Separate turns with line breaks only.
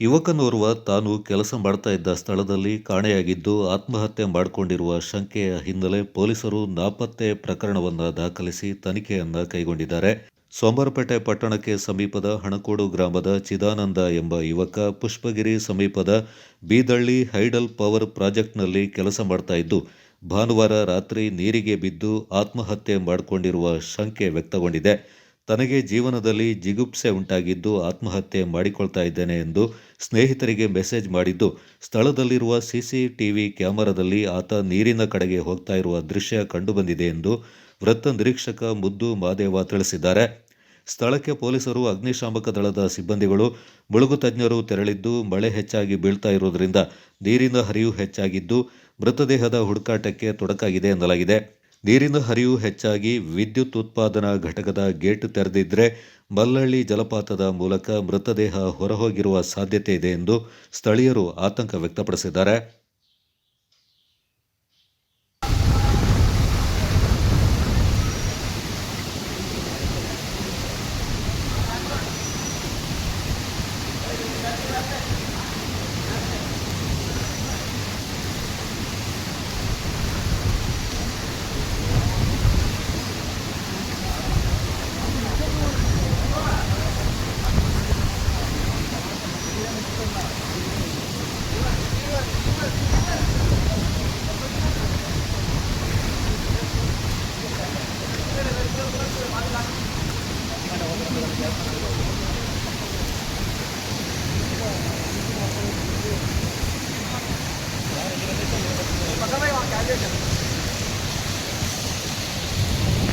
ಯುವಕನೋರ್ವ ತಾನು ಕೆಲಸ ಮಾಡ್ತಾ ಇದ್ದ ಸ್ಥಳದಲ್ಲಿ ಕಾಣೆಯಾಗಿದ್ದು ಆತ್ಮಹತ್ಯೆ ಮಾಡಿಕೊಂಡಿರುವ ಶಂಕೆಯ ಹಿನ್ನೆಲೆ ಪೊಲೀಸರು ನಾಪತ್ತೆ ಪ್ರಕರಣವನ್ನು ದಾಖಲಿಸಿ ತನಿಖೆಯನ್ನು ಕೈಗೊಂಡಿದ್ದಾರೆ. ಸೋಮವಾರಪೇಟೆ ಪಟ್ಟಣಕ್ಕೆ ಸಮೀಪದ ಹಣಕೋಡು ಗ್ರಾಮದ ಚಿದಾನಂದ ಎಂಬ ಯುವಕ ಪುಷ್ಪಗಿರಿ ಸಮೀಪದ ಬೀದಳ್ಳಿ ಹೈಡಲ್ ಪವರ್ ಪ್ರಾಜೆಕ್ಟ್ನಲ್ಲಿ ಕೆಲಸ ಮಾಡ್ತಾ ಇದ್ದು, ಭಾನುವಾರ ರಾತ್ರಿ ನೀರಿಗೆ ಬಿದ್ದು ಆತ್ಮಹತ್ಯೆ ಮಾಡಿಕೊಂಡಿರುವ ಶಂಕೆ ವ್ಯಕ್ತಗೊಂಡಿದೆ. ತನಗೆ ಜೀವನದಲ್ಲಿ ಜಿಗುಪ್ಸೆ ಉಂಟಾಗಿದ್ದು ಆತ್ಮಹತ್ಯೆ ಮಾಡಿಕೊಳ್ತಾ ಇದ್ದೇನೆ ಎಂದು ಸ್ನೇಹಿತರಿಗೆ ಮೆಸೇಜ್ ಮಾಡಿದ್ದು, ಸ್ಥಳದಲ್ಲಿರುವ ಸಿಸಿಟಿವಿ ಕ್ಯಾಮರಾದಲ್ಲಿ ಆತ ನೀರಿನ ಕಡೆಗೆ ಹೋಗ್ತಾ ಇರುವ ದೃಶ್ಯ ಕಂಡುಬಂದಿದೆ ಎಂದು ವೃತ್ತ ನಿರೀಕ್ಷಕ ಮುದ್ದು ಮಾದೇವ ತಿಳಿಸಿದ್ದಾರೆ. ಸ್ಥಳಕ್ಕೆ ಪೊಲೀಸರು, ಅಗ್ನಿಶಾಮಕ ದಳದ ಸಿಬ್ಬಂದಿಗಳು, ಮುಳುಗು ತಜ್ಞರು ತೆರಳಿದ್ದು, ಮಳೆ ಹೆಚ್ಚಾಗಿ ಬೀಳ್ತಾ ಇರುವುದರಿಂದ ನೀರಿನ ಹರಿವು ಹೆಚ್ಚಾಗಿದ್ದು, ಮೃತದೇಹದ ಹುಡುಕಾಟಕ್ಕೆ ತೊಡಕಾಗಿದೆ ಎನ್ನಲಾಗಿದೆ. ನೀರಿನ ಹರಿವು ಹೆಚ್ಚಾಗಿ ವಿದ್ಯುತ್ ಉತ್ಪಾದನಾ ಘಟಕದ ಗೇಟ್ ತೆರೆದಿದ್ರೆ ಬಲ್ಲಳ್ಳಿ ಜಲಪಾತದ ಮೂಲಕ ಮೃತದೇಹ ಹೊರಹೋಗಿರುವ ಸಾಧ್ಯತೆ ಇದೆ ಎಂದು ಸ್ಥಳೀಯರು ಆತಂಕ ವ್ಯಕ್ತಪಡಿಸಿದ್ದಾರೆ.
ありがとうございます。